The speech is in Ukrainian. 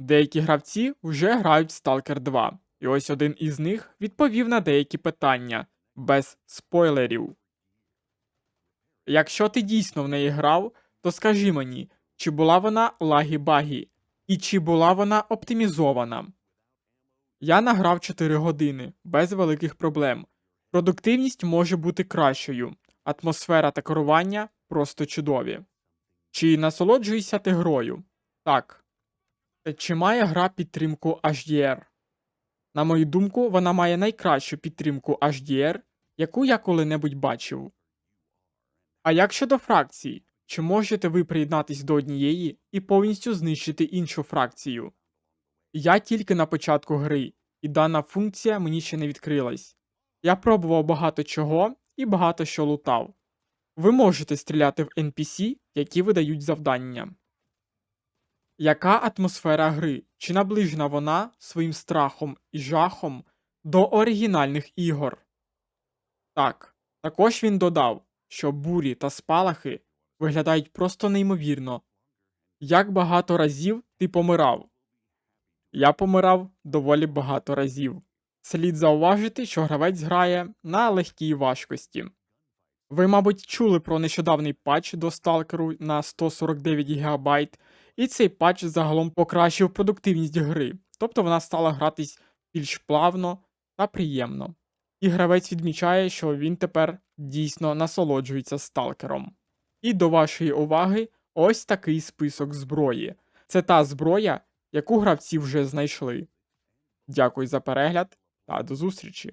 Деякі гравці вже грають в Stalker 2, і ось один із них відповів на деякі питання без спойлерів. Якщо ти дійсно в неї грав, то скажи мені, чи була вона лагі-багі, і чи була вона оптимізована. Я награв 4 години без великих проблем. Продуктивність може бути кращою, атмосфера та керування просто чудові. Чи насолоджуєшся ти грою? Так. Чи має гра підтримку HDR? На мою думку, вона має найкращу підтримку HDR, яку я коли-небудь бачив. А як щодо фракцій, чи можете ви приєднатись до однієї і повністю знищити іншу фракцію? Я тільки на початку гри, і дана функція мені ще не відкрилась. Я пробував багато чого і багато що лутав. Ви можете стріляти в NPC, які видають завдання. Яка атмосфера гри? Чи наближена вона своїм страхом і жахом до оригінальних ігор? Так, також він додав, що бурі та спалахи виглядають просто неймовірно. Як багато разів ти помирав? Я помирав доволі багато разів. Слід зауважити, що гравець грає на легкій важкості. Ви, мабуть, чули про нещодавний патч до сталкеру на 149 ГБ, і цей патч загалом покращив продуктивність гри, тобто вона стала гратись більш плавно та приємно. І гравець відмічає, що він тепер дійсно насолоджується сталкером. І до вашої уваги ось такий список зброї. Це та зброя, яку гравці вже знайшли. Дякую за перегляд та до зустрічі!